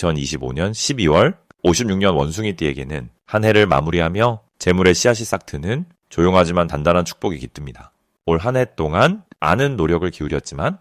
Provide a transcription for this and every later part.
2025년 12월 56년 원숭이띠에게는 한 해를 마무리하며 재물의 씨앗이 싹 트는 조용하지만 단단한 축복이 깃듭니다. 올 한 해 동안 아는 노력을 기울였지만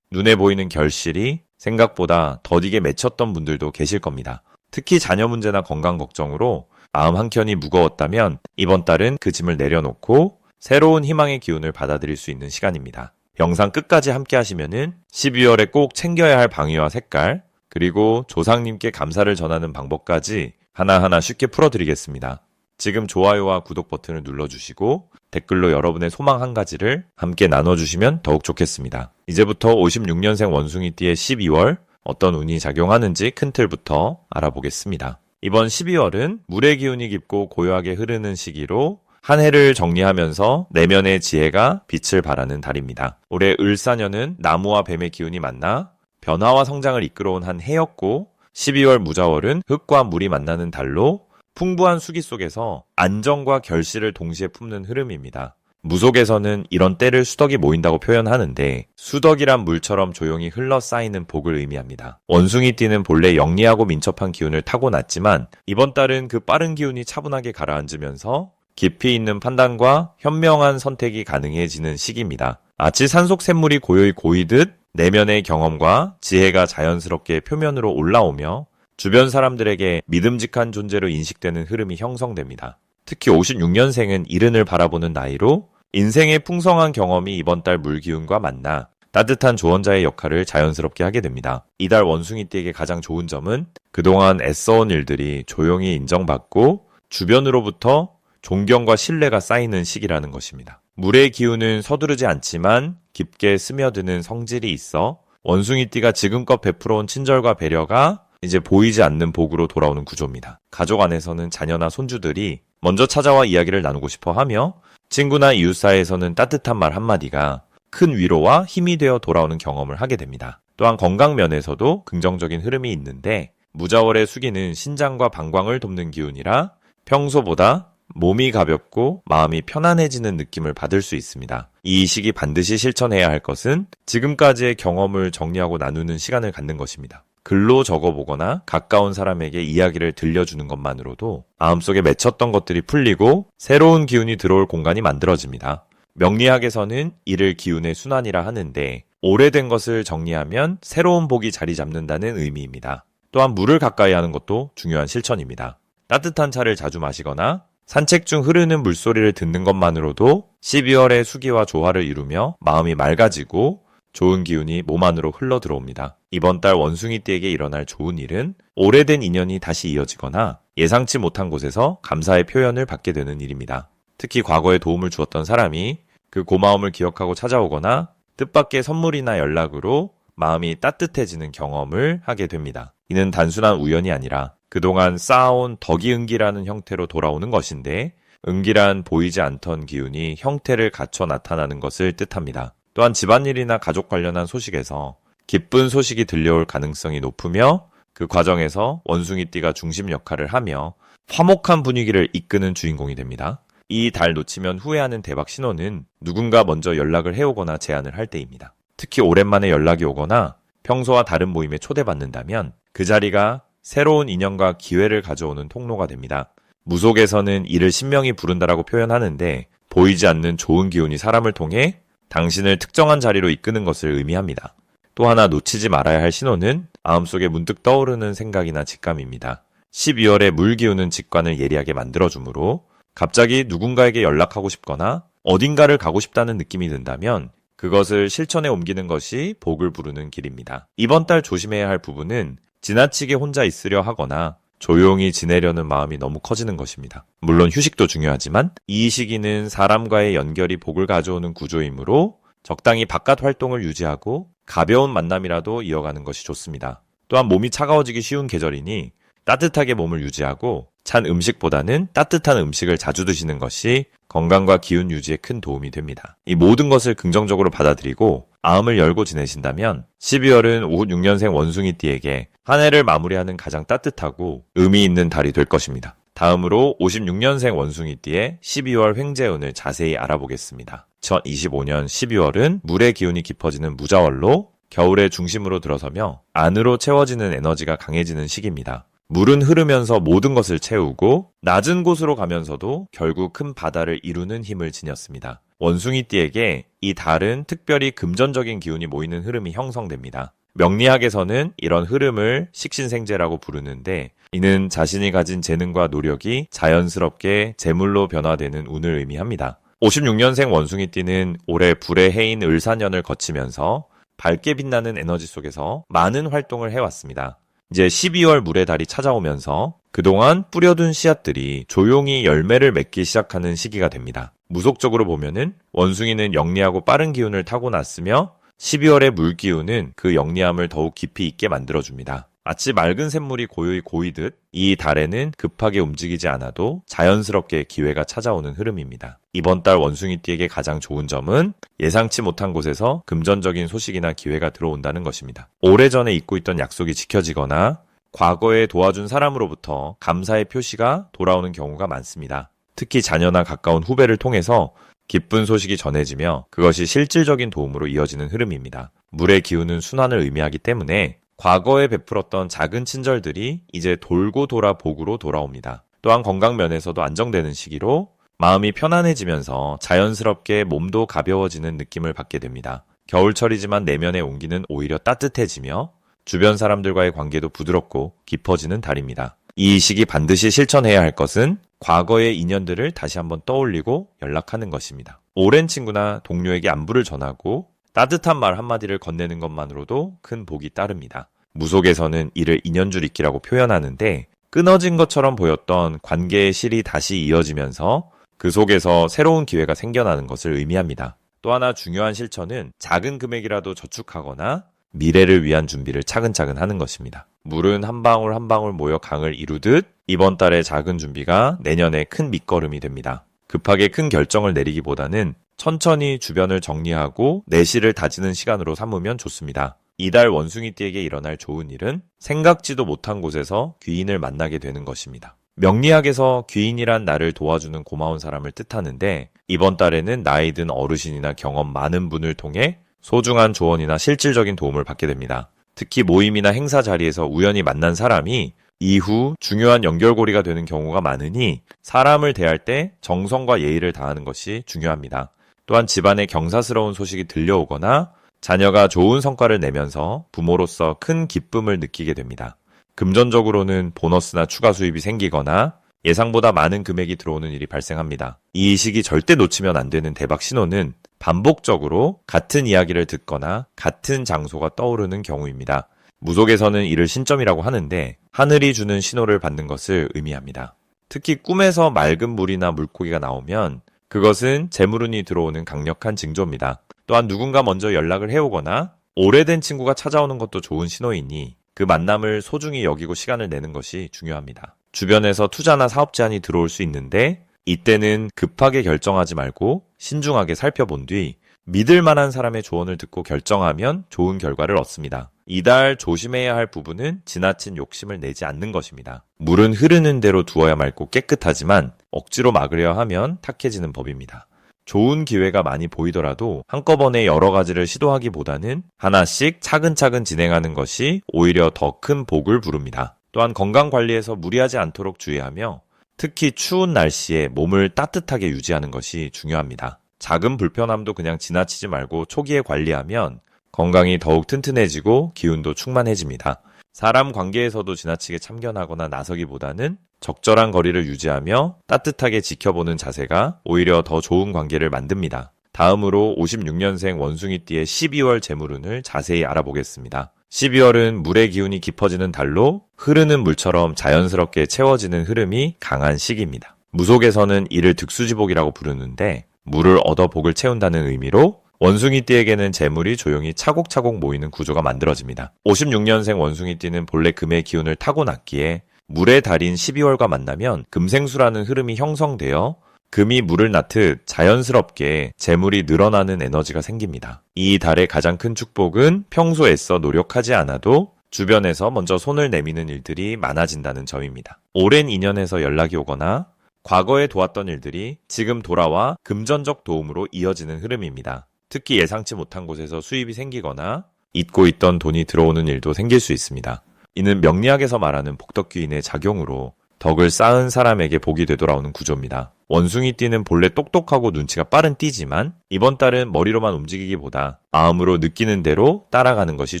눈에 보이는 결실이 생각보다 더디게 맺혔던 분들도 계실 겁니다. 특히 자녀 문제나 건강 걱정으로 마음 한켠이 무거웠다면 이번 달은 그 짐을 내려놓고 새로운 희망의 기운을 받아들일 수 있는 시간입니다. 영상 끝까지 함께 하시면은 12월에 꼭 챙겨야 할 방위와 색깔, 그리고 조상님께 감사를 전하는 방법까지 하나하나 쉽게 풀어드리겠습니다. 지금 좋아요와 구독 버튼을 눌러주시고 댓글로 여러분의 소망 한 가지를 함께 나눠주시면 더욱 좋겠습니다. 이제부터 56년생 원숭이띠의 12월 어떤 운이 작용하는지 큰 틀부터 알아보겠습니다. 이번 12월은 물의 기운이 깊고 고요하게 흐르는 시기로 한 해를 정리하면서 내면의 지혜가 빛을 발하는 달입니다. 올해 을사년은 나무와 뱀의 기운이 만나 변화와 성장을 이끌어온 한 해였고 12월 무자월은 흙과 물이 만나는 달로 풍부한 수기 속에서 안정과 결실을 동시에 품는 흐름입니다. 무속에서는 이런 때를 수덕이 모인다고 표현하는데 수덕이란 물처럼 조용히 흘러 쌓이는 복을 의미합니다. 원숭이 띠는 본래 영리하고 민첩한 기운을 타고났지만 이번 달은 그 빠른 기운이 차분하게 가라앉으면서 깊이 있는 판단과 현명한 선택이 가능해지는 시기입니다. 마치 산속 샘물이 고요히 고이듯 내면의 경험과 지혜가 자연스럽게 표면으로 올라오며 주변 사람들에게 믿음직한 존재로 인식되는 흐름이 형성됩니다. 특히 56년생은 이른을 바라보는 나이로 인생의 풍성한 경험이 이번 달 물기운과 만나 따뜻한 조언자의 역할을 자연스럽게 하게 됩니다. 이달 원숭이띠에게 가장 좋은 점은 그동안 애써온 일들이 조용히 인정받고 주변으로부터 존경과 신뢰가 쌓이는 시기라는 것입니다. 물의 기운은 서두르지 않지만 깊게 스며드는 성질이 있어 원숭이띠가 지금껏 베풀어온 친절과 배려가 이제 보이지 않는 복으로 돌아오는 구조입니다. 가족 안에서는 자녀나 손주들이 먼저 찾아와 이야기를 나누고 싶어 하며 친구나 이웃 사이에서는 따뜻한 말 한마디가 큰 위로와 힘이 되어 돌아오는 경험을 하게 됩니다. 또한 건강 면에서도 긍정적인 흐름이 있는데 무자월의 수기는 신장과 방광을 돕는 기운이라 평소보다 몸이 가볍고 마음이 편안해지는 느낌을 받을 수 있습니다. 이 시기 반드시 실천해야 할 것은 지금까지의 경험을 정리하고 나누는 시간을 갖는 것입니다. 글로 적어보거나 가까운 사람에게 이야기를 들려주는 것만으로도 마음속에 맺혔던 것들이 풀리고 새로운 기운이 들어올 공간이 만들어집니다. 명리학에서는 이를 기운의 순환이라 하는데 오래된 것을 정리하면 새로운 복이 자리 잡는다는 의미입니다. 또한 물을 가까이 하는 것도 중요한 실천입니다. 따뜻한 차를 자주 마시거나 산책 중 흐르는 물소리를 듣는 것만으로도 12월의 수기와 조화를 이루며 마음이 맑아지고 좋은 기운이 몸 안으로 흘러 들어옵니다. 이번 달 원숭이띠에게 일어날 좋은 일은 오래된 인연이 다시 이어지거나 예상치 못한 곳에서 감사의 표현을 받게 되는 일입니다. 특히 과거에 도움을 주었던 사람이 그 고마움을 기억하고 찾아오거나 뜻밖의 선물이나 연락으로 마음이 따뜻해지는 경험을 하게 됩니다. 이는 단순한 우연이 아니라 그동안 쌓아온 덕이응기라는 형태로 돌아오는 것인데 응기란 보이지 않던 기운이 형태를 갖춰 나타나는 것을 뜻합니다. 또한 집안일이나 가족 관련한 소식에서 기쁜 소식이 들려올 가능성이 높으며 그 과정에서 원숭이띠가 중심 역할을 하며 화목한 분위기를 이끄는 주인공이 됩니다. 이 달 놓치면 후회하는 대박 신호는 누군가 먼저 연락을 해오거나 제안을 할 때입니다. 특히 오랜만에 연락이 오거나 평소와 다른 모임에 초대받는다면 그 자리가 새로운 인연과 기회를 가져오는 통로가 됩니다. 무속에서는 이를 신명이 부른다라고 표현하는데 보이지 않는 좋은 기운이 사람을 통해 당신을 특정한 자리로 이끄는 것을 의미합니다. 또 하나 놓치지 말아야 할 신호는 마음속에 문득 떠오르는 생각이나 직감입니다. 12월에 물 기우는 직관을 예리하게 만들어주므로 갑자기 누군가에게 연락하고 싶거나 어딘가를 가고 싶다는 느낌이 든다면 그것을 실천에 옮기는 것이 복을 부르는 길입니다. 이번 달 조심해야 할 부분은 지나치게 혼자 있으려 하거나 조용히 지내려는 마음이 너무 커지는 것입니다. 물론 휴식도 중요하지만 이 시기는 사람과의 연결이 복을 가져오는 구조이므로 적당히 바깥 활동을 유지하고 가벼운 만남이라도 이어가는 것이 좋습니다. 또한 몸이 차가워지기 쉬운 계절이니 따뜻하게 몸을 유지하고 찬 음식보다는 따뜻한 음식을 자주 드시는 것이 건강과 기운 유지에 큰 도움이 됩니다. 이 모든 것을 긍정적으로 받아들이고 마음을 열고 지내신다면 12월은 56년생 원숭이띠에게 한 해를 마무리하는 가장 따뜻하고 의미 있는 달이 될 것입니다. 다음으로 56년생 원숭이띠의 12월 횡재운을 자세히 알아보겠습니다. 2025년 12월은 물의 기운이 깊어지는 무자월로 겨울의 중심으로 들어서며 안으로 채워지는 에너지가 강해지는 시기입니다. 물은 흐르면서 모든 것을 채우고 낮은 곳으로 가면서도 결국 큰 바다를 이루는 힘을 지녔습니다. 원숭이띠에게 이 달은 특별히 금전적인 기운이 모이는 흐름이 형성됩니다. 명리학에서는 이런 흐름을 식신생재라고 부르는데 이는 자신이 가진 재능과 노력이 자연스럽게 재물로 변화되는 운을 의미합니다. 56년생 원숭이띠는 올해 불의 해인 을사년을 거치면서 밝게 빛나는 에너지 속에서 많은 활동을 해왔습니다. 이제 12월 물의 달이 찾아오면서 그동안 뿌려둔 씨앗들이 조용히 열매를 맺기 시작하는 시기가 됩니다. 무속적으로 보면은 원숭이는 영리하고 빠른 기운을 타고났으며 12월의 물 기운은 그 영리함을 더욱 깊이 있게 만들어줍니다. 마치 맑은 샘물이 고요히 고이듯 이 달에는 급하게 움직이지 않아도 자연스럽게 기회가 찾아오는 흐름입니다. 이번 달 원숭이띠에게 가장 좋은 점은 예상치 못한 곳에서 금전적인 소식이나 기회가 들어온다는 것입니다. 오래전에 잊고 있던 약속이 지켜지거나 과거에 도와준 사람으로부터 감사의 표시가 돌아오는 경우가 많습니다. 특히 자녀나 가까운 후배를 통해서 기쁜 소식이 전해지며 그것이 실질적인 도움으로 이어지는 흐름입니다. 물의 기운은 순환을 의미하기 때문에 과거에 베풀었던 작은 친절들이 이제 돌고 돌아 복으로 돌아옵니다. 또한 건강 면에서도 안정되는 시기로 마음이 편안해지면서 자연스럽게 몸도 가벼워지는 느낌을 받게 됩니다. 겨울철이지만 내면의 온기는 오히려 따뜻해지며 주변 사람들과의 관계도 부드럽고 깊어지는 달입니다. 이 시기 반드시 실천해야 할 것은 과거의 인연들을 다시 한번 떠올리고 연락하는 것입니다. 오랜 친구나 동료에게 안부를 전하고 따뜻한 말 한마디를 건네는 것만으로도 큰 복이 따릅니다. 무속에서는 이를 인연줄 잇기라고 표현하는데 끊어진 것처럼 보였던 관계의 실이 다시 이어지면서 그 속에서 새로운 기회가 생겨나는 것을 의미합니다. 또 하나 중요한 실천은 작은 금액이라도 저축하거나 미래를 위한 준비를 차근차근 하는 것입니다. 물은 한 방울 한 방울 모여 강을 이루듯 이번 달의 작은 준비가 내년에 큰 밑거름이 됩니다. 급하게 큰 결정을 내리기보다는 천천히 주변을 정리하고 내실을 다지는 시간으로 삼으면 좋습니다. 이달 원숭이띠에게 일어날 좋은 일은 생각지도 못한 곳에서 귀인을 만나게 되는 것입니다. 명리학에서 귀인이란 나를 도와주는 고마운 사람을 뜻하는데 이번 달에는 나이 든 어르신이나 경험 많은 분을 통해 소중한 조언이나 실질적인 도움을 받게 됩니다. 특히 모임이나 행사 자리에서 우연히 만난 사람이 이후 중요한 연결고리가 되는 경우가 많으니 사람을 대할 때 정성과 예의를 다하는 것이 중요합니다. 또한 집안에 경사스러운 소식이 들려오거나 자녀가 좋은 성과를 내면서 부모로서 큰 기쁨을 느끼게 됩니다. 금전적으로는 보너스나 추가 수입이 생기거나 예상보다 많은 금액이 들어오는 일이 발생합니다. 이 시기 절대 놓치면 안 되는 대박 신호는 반복적으로 같은 이야기를 듣거나 같은 장소가 떠오르는 경우입니다. 무속에서는 이를 신점이라고 하는데 하늘이 주는 신호를 받는 것을 의미합니다. 특히 꿈에서 맑은 물이나 물고기가 나오면 그것은 재물운이 들어오는 강력한 징조입니다. 또한 누군가 먼저 연락을 해오거나 오래된 친구가 찾아오는 것도 좋은 신호이니 그 만남을 소중히 여기고 시간을 내는 것이 중요합니다. 주변에서 투자나 사업 제안이 들어올 수 있는데 이때는 급하게 결정하지 말고 신중하게 살펴본 뒤 믿을 만한 사람의 조언을 듣고 결정하면 좋은 결과를 얻습니다. 이달 조심해야 할 부분은 지나친 욕심을 내지 않는 것입니다. 물은 흐르는 대로 두어야 맑고 깨끗하지만 억지로 막으려 하면 탁해지는 법입니다. 좋은 기회가 많이 보이더라도 한꺼번에 여러 가지를 시도하기보다는 하나씩 차근차근 진행하는 것이 오히려 더 큰 복을 부릅니다. 또한 건강 관리에서 무리하지 않도록 주의하며 특히 추운 날씨에 몸을 따뜻하게 유지하는 것이 중요합니다. 작은 불편함도 그냥 지나치지 말고 초기에 관리하면 건강이 더욱 튼튼해지고 기운도 충만해집니다. 사람 관계에서도 지나치게 참견하거나 나서기보다는 적절한 거리를 유지하며 따뜻하게 지켜보는 자세가 오히려 더 좋은 관계를 만듭니다. 다음으로 56년생 원숭이띠의 12월 재물운을 자세히 알아보겠습니다. 12월은 물의 기운이 깊어지는 달로 흐르는 물처럼 자연스럽게 채워지는 흐름이 강한 시기입니다. 무속에서는 이를 득수지복이라고 부르는데 물을 얻어 복을 채운다는 의미로 원숭이띠에게는 재물이 조용히 차곡차곡 모이는 구조가 만들어집니다. 56년생 원숭이띠는 본래 금의 기운을 타고났기에 물의 달인 12월과 만나면 금생수라는 흐름이 형성되어 금이 물을 낳듯 자연스럽게 재물이 늘어나는 에너지가 생깁니다. 이 달의 가장 큰 축복은 평소 애써 노력하지 않아도 주변에서 먼저 손을 내미는 일들이 많아진다는 점입니다. 오랜 인연에서 연락이 오거나 과거에 도왔던 일들이 지금 돌아와 금전적 도움으로 이어지는 흐름입니다. 특히 예상치 못한 곳에서 수입이 생기거나 잊고 있던 돈이 들어오는 일도 생길 수 있습니다. 이는 명리학에서 말하는 복덕귀인의 작용으로 덕을 쌓은 사람에게 복이 되돌아오는 구조입니다. 원숭이 띠는 본래 똑똑하고 눈치가 빠른 띠지만 이번 달은 머리로만 움직이기보다 마음으로 느끼는 대로 따라가는 것이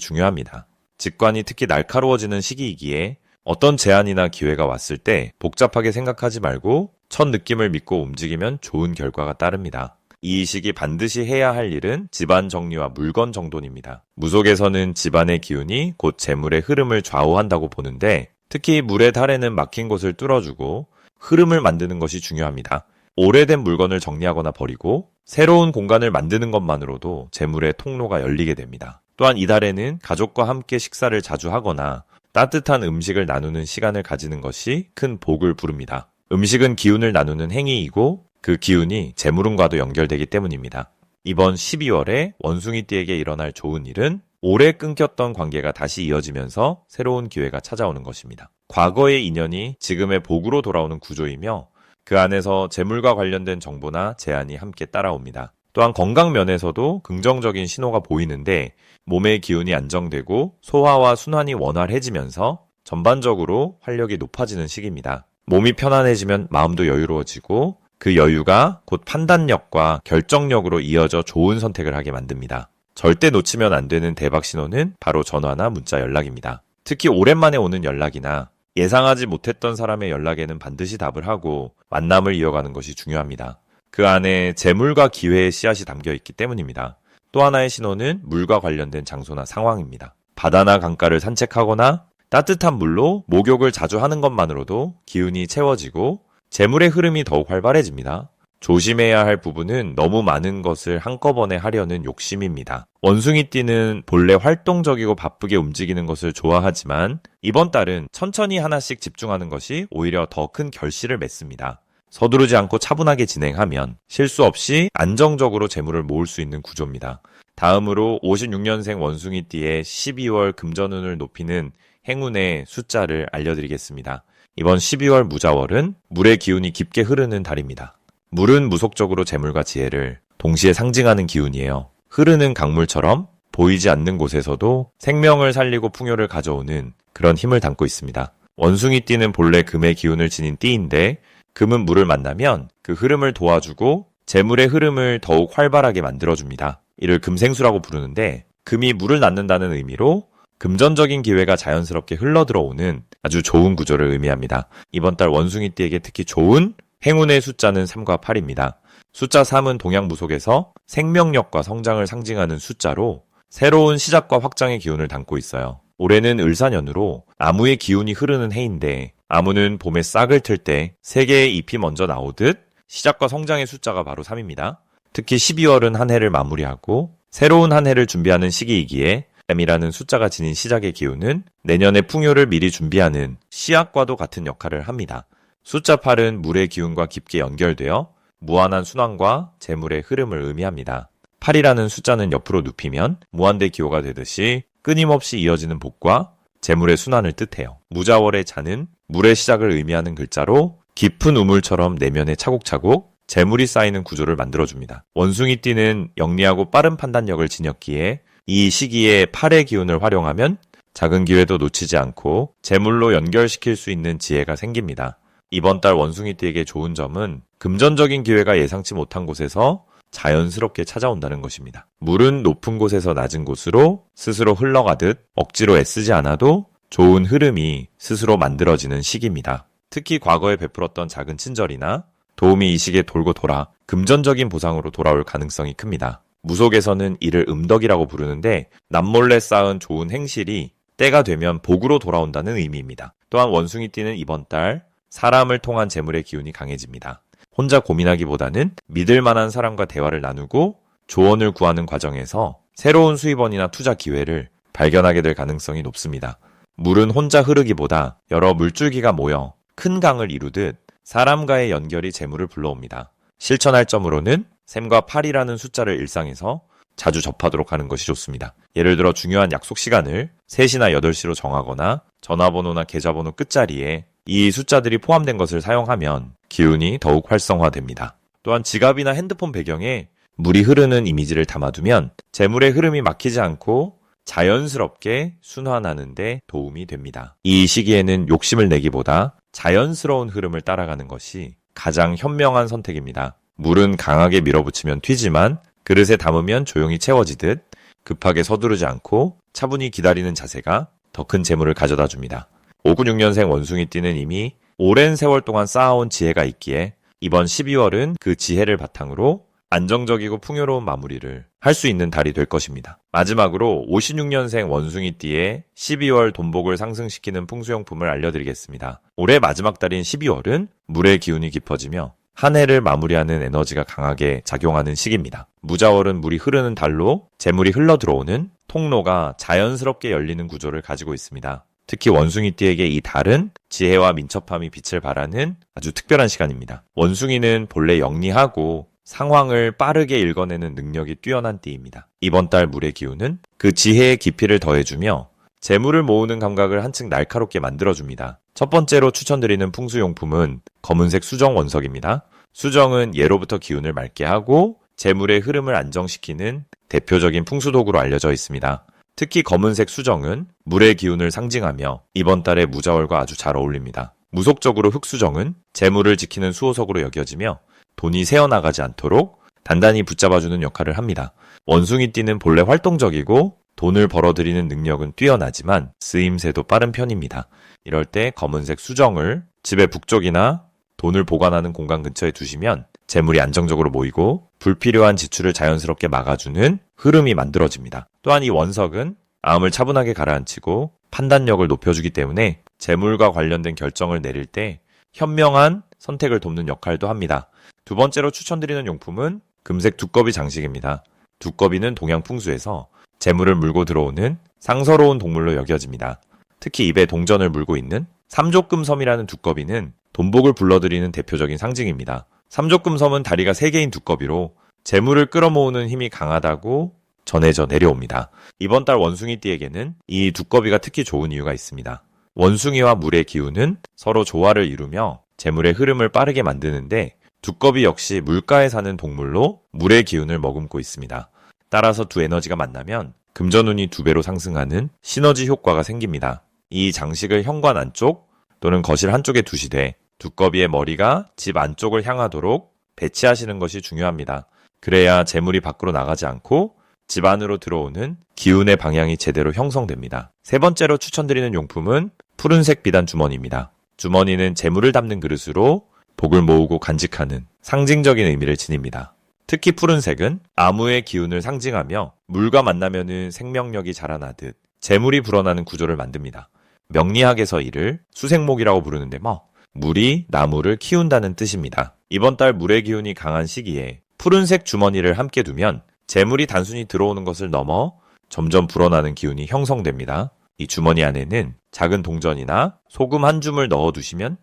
중요합니다. 직관이 특히 날카로워지는 시기이기에 어떤 제안이나 기회가 왔을 때 복잡하게 생각하지 말고 첫 느낌을 믿고 움직이면 좋은 결과가 따릅니다. 이 시기 반드시 해야 할 일은 집안 정리와 물건 정돈입니다. 무속에서는 집안의 기운이 곧 재물의 흐름을 좌우한다고 보는데 특히 물의 달에는 막힌 곳을 뚫어주고 흐름을 만드는 것이 중요합니다. 오래된 물건을 정리하거나 버리고 새로운 공간을 만드는 것만으로도 재물의 통로가 열리게 됩니다. 또한 이달에는 가족과 함께 식사를 자주 하거나 따뜻한 음식을 나누는 시간을 가지는 것이 큰 복을 부릅니다. 음식은 기운을 나누는 행위이고 그 기운이 재물운과도 연결되기 때문입니다. 이번 12월에 원숭이띠에게 일어날 좋은 일은 오래 끊겼던 관계가 다시 이어지면서 새로운 기회가 찾아오는 것입니다. 과거의 인연이 지금의 복으로 돌아오는 구조이며 그 안에서 재물과 관련된 정보나 제안이 함께 따라옵니다. 또한 건강 면에서도 긍정적인 신호가 보이는데 몸의 기운이 안정되고 소화와 순환이 원활해지면서 전반적으로 활력이 높아지는 시기입니다. 몸이 편안해지면 마음도 여유로워지고 그 여유가 곧 판단력과 결정력으로 이어져 좋은 선택을 하게 만듭니다. 절대 놓치면 안 되는 대박 신호는 바로 전화나 문자 연락입니다. 특히 오랜만에 오는 연락이나 예상하지 못했던 사람의 연락에는 반드시 답을 하고 만남을 이어가는 것이 중요합니다. 그 안에 재물과 기회의 씨앗이 담겨 있기 때문입니다. 또 하나의 신호는 물과 관련된 장소나 상황입니다. 바다나 강가를 산책하거나 따뜻한 물로 목욕을 자주 하는 것만으로도 기운이 채워지고 재물의 흐름이 더욱 활발해집니다. 조심해야 할 부분은 너무 많은 것을 한꺼번에 하려는 욕심입니다. 원숭이띠는 본래 활동적이고 바쁘게 움직이는 것을 좋아하지만 이번 달은 천천히 하나씩 집중하는 것이 오히려 더 큰 결실을 맺습니다. 서두르지 않고 차분하게 진행하면 실수 없이 안정적으로 재물을 모을 수 있는 구조입니다. 다음으로 56년생 원숭이띠의 12월 금전운을 높이는 행운의 숫자를 알려드리겠습니다. 이번 12월 무자월은 물의 기운이 깊게 흐르는 달입니다. 물은 무속적으로 재물과 지혜를 동시에 상징하는 기운이에요. 흐르는 강물처럼 보이지 않는 곳에서도 생명을 살리고 풍요를 가져오는 그런 힘을 담고 있습니다. 원숭이 띠는 본래 금의 기운을 지닌 띠인데 금은 물을 만나면 그 흐름을 도와주고 재물의 흐름을 더욱 활발하게 만들어줍니다. 이를 금생수라고 부르는데 금이 물을 낳는다는 의미로 금전적인 기회가 자연스럽게 흘러들어오는 아주 좋은 구조를 의미합니다. 이번 달 원숭이띠에게 특히 좋은 행운의 숫자는 3과 8입니다. 숫자 3은 동양 무속에서 생명력과 성장을 상징하는 숫자로 새로운 시작과 확장의 기운을 담고 있어요. 올해는 을사년으로 나무의 기운이 흐르는 해인데 나무는 봄에 싹을 틀 때 세 개의 잎이 먼저 나오듯 시작과 성장의 숫자가 바로 3입니다. 특히 12월은 한 해를 마무리하고 새로운 한 해를 준비하는 시기이기에 M이라는 숫자가 지닌 시작의 기운은 내년의 풍요를 미리 준비하는 씨앗과도 같은 역할을 합니다. 숫자 8은 물의 기운과 깊게 연결되어 무한한 순환과 재물의 흐름을 의미합니다. 8이라는 숫자는 옆으로 눕히면 무한대 기호가 되듯이 끊임없이 이어지는 복과 재물의 순환을 뜻해요. 무자월의 자는 물의 시작을 의미하는 글자로 깊은 우물처럼 내면에 차곡차곡 재물이 쌓이는 구조를 만들어줍니다. 원숭이 띠는 영리하고 빠른 판단력을 지녔기에 이 시기에 팔의 기운을 활용하면 작은 기회도 놓치지 않고 재물로 연결시킬 수 있는 지혜가 생깁니다. 이번 달 원숭이띠에게 좋은 점은 금전적인 기회가 예상치 못한 곳에서 자연스럽게 찾아온다는 것입니다. 물은 높은 곳에서 낮은 곳으로 스스로 흘러가듯 억지로 애쓰지 않아도 좋은 흐름이 스스로 만들어지는 시기입니다. 특히 과거에 베풀었던 작은 친절이나 도움이 이 시기에 돌고 돌아 금전적인 보상으로 돌아올 가능성이 큽니다. 무속에서는 이를 음덕이라고 부르는데 남몰래 쌓은 좋은 행실이 때가 되면 복으로 돌아온다는 의미입니다. 또한 원숭이띠는 이번 달 사람을 통한 재물의 기운이 강해집니다. 혼자 고민하기보다는 믿을 만한 사람과 대화를 나누고 조언을 구하는 과정에서 새로운 수입원이나 투자 기회를 발견하게 될 가능성이 높습니다. 물은 혼자 흐르기보다 여러 물줄기가 모여 큰 강을 이루듯 사람과의 연결이 재물을 불러옵니다. 실천할 점으로는 샘과 8이라는 숫자를 일상에서 자주 접하도록 하는 것이 좋습니다. 예를 들어 중요한 약속 시간을 3시나 8시로 정하거나 전화번호나 계좌번호 끝자리에 이 숫자들이 포함된 것을 사용하면 기운이 더욱 활성화됩니다. 또한 지갑이나 핸드폰 배경에 물이 흐르는 이미지를 담아두면 재물의 흐름이 막히지 않고 자연스럽게 순환하는데 도움이 됩니다. 이 시기에는 욕심을 내기보다 자연스러운 흐름을 따라가는 것이 가장 현명한 선택입니다. 물은 강하게 밀어붙이면 튀지만 그릇에 담으면 조용히 채워지듯 급하게 서두르지 않고 차분히 기다리는 자세가 더 큰 재물을 가져다 줍니다. 596년생 원숭이띠는 이미 오랜 세월 동안 쌓아온 지혜가 있기에 이번 12월은 그 지혜를 바탕으로 안정적이고 풍요로운 마무리를 할 수 있는 달이 될 것입니다. 마지막으로 56년생 원숭이띠의 12월 돈복을 상승시키는 풍수용품을 알려드리겠습니다. 올해 마지막 달인 12월은 물의 기운이 깊어지며 한 해를 마무리하는 에너지가 강하게 작용하는 시기입니다. 무자월은 물이 흐르는 달로 재물이 흘러 들어오는 통로가 자연스럽게 열리는 구조를 가지고 있습니다. 특히 원숭이띠에게 이 달은 지혜와 민첩함이 빛을 발하는 아주 특별한 시간입니다. 원숭이는 본래 영리하고 상황을 빠르게 읽어내는 능력이 뛰어난 띠입니다. 이번 달 물의 기운은 그 지혜의 깊이를 더해주며 재물을 모으는 감각을 한층 날카롭게 만들어줍니다. 첫 번째로 추천드리는 풍수용품은 검은색 수정 원석입니다. 수정은 예로부터 기운을 맑게 하고 재물의 흐름을 안정시키는 대표적인 풍수도구로 알려져 있습니다. 특히 검은색 수정은 물의 기운을 상징하며 이번 달의 무자월과 아주 잘 어울립니다. 무속적으로 흑수정은 재물을 지키는 수호석으로 여겨지며 돈이 새어나가지 않도록 단단히 붙잡아주는 역할을 합니다. 원숭이 띠는 본래 활동적이고 돈을 벌어들이는 능력은 뛰어나지만 쓰임새도 빠른 편입니다. 이럴 때 검은색 수정을 집의 북쪽이나 돈을 보관하는 공간 근처에 두시면 재물이 안정적으로 모이고 불필요한 지출을 자연스럽게 막아주는 흐름이 만들어집니다. 또한 이 원석은 마음을 차분하게 가라앉히고 판단력을 높여주기 때문에 재물과 관련된 결정을 내릴 때 현명한 선택을 돕는 역할도 합니다. 두 번째로 추천드리는 용품은 금색 두꺼비 장식입니다. 두꺼비는 동양 풍수에서 재물을 물고 들어오는 상서로운 동물로 여겨집니다. 특히 입에 동전을 물고 있는 삼족금섬이라는 두꺼비는 돈복을 불러들이는 대표적인 상징입니다. 삼족금섬은 다리가 3개인 두꺼비로 재물을 끌어모으는 힘이 강하다고 전해져 내려옵니다. 이번 달 원숭이띠에게는 이 두꺼비가 특히 좋은 이유가 있습니다. 원숭이와 물의 기운은 서로 조화를 이루며 재물의 흐름을 빠르게 만드는데 두꺼비 역시 물가에 사는 동물로 물의 기운을 머금고 있습니다. 따라서 두 에너지가 만나면 금전운이 두 배로 상승하는 시너지 효과가 생깁니다. 이 장식을 현관 안쪽 또는 거실 한쪽에 두시되 두꺼비의 머리가 집 안쪽을 향하도록 배치하시는 것이 중요합니다. 그래야 재물이 밖으로 나가지 않고 집 안으로 들어오는 기운의 방향이 제대로 형성됩니다. 세 번째로 추천드리는 용품은 푸른색 비단 주머니입니다. 주머니는 재물을 담는 그릇으로 복을 모으고 간직하는 상징적인 의미를 지닙니다. 특히 푸른색은 암우의 기운을 상징하며 물과 만나면은 생명력이 자라나듯 재물이 불어나는 구조를 만듭니다. 명리학에서 이를 수생목이라고 부르는데 뭐 물이 나무를 키운다는 뜻입니다. 이번 달 물의 기운이 강한 시기에 푸른색 주머니를 함께 두면 재물이 단순히 들어오는 것을 넘어 점점 불어나는 기운이 형성됩니다. 이 주머니 안에는 작은 동전이나 소금 한 줌을 넣어 두시면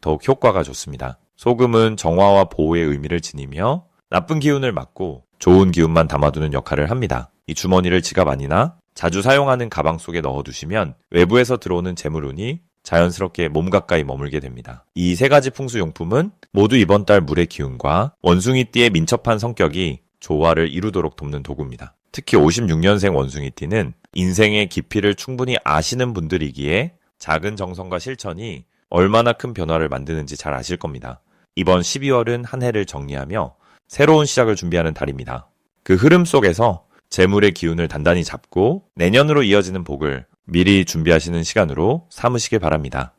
더욱 효과가 좋습니다. 소금은 정화와 보호의 의미를 지니며 나쁜 기운을 막고 좋은 기운만 담아두는 역할을 합니다. 이 주머니를 지갑 안이나 자주 사용하는 가방 속에 넣어두시면 외부에서 들어오는 재물운이 자연스럽게 몸 가까이 머물게 됩니다. 이 세 가지 풍수용품은 모두 이번 달 물의 기운과 원숭이띠의 민첩한 성격이 조화를 이루도록 돕는 도구입니다. 특히 56년생 원숭이띠는 인생의 깊이를 충분히 아시는 분들이기에 작은 정성과 실천이 얼마나 큰 변화를 만드는지 잘 아실 겁니다. 이번 12월은 한 해를 정리하며 새로운 시작을 준비하는 달입니다. 그 흐름 속에서 재물의 기운을 단단히 잡고 내년으로 이어지는 복을 미리 준비하시는 시간으로 삼으시길 바랍니다.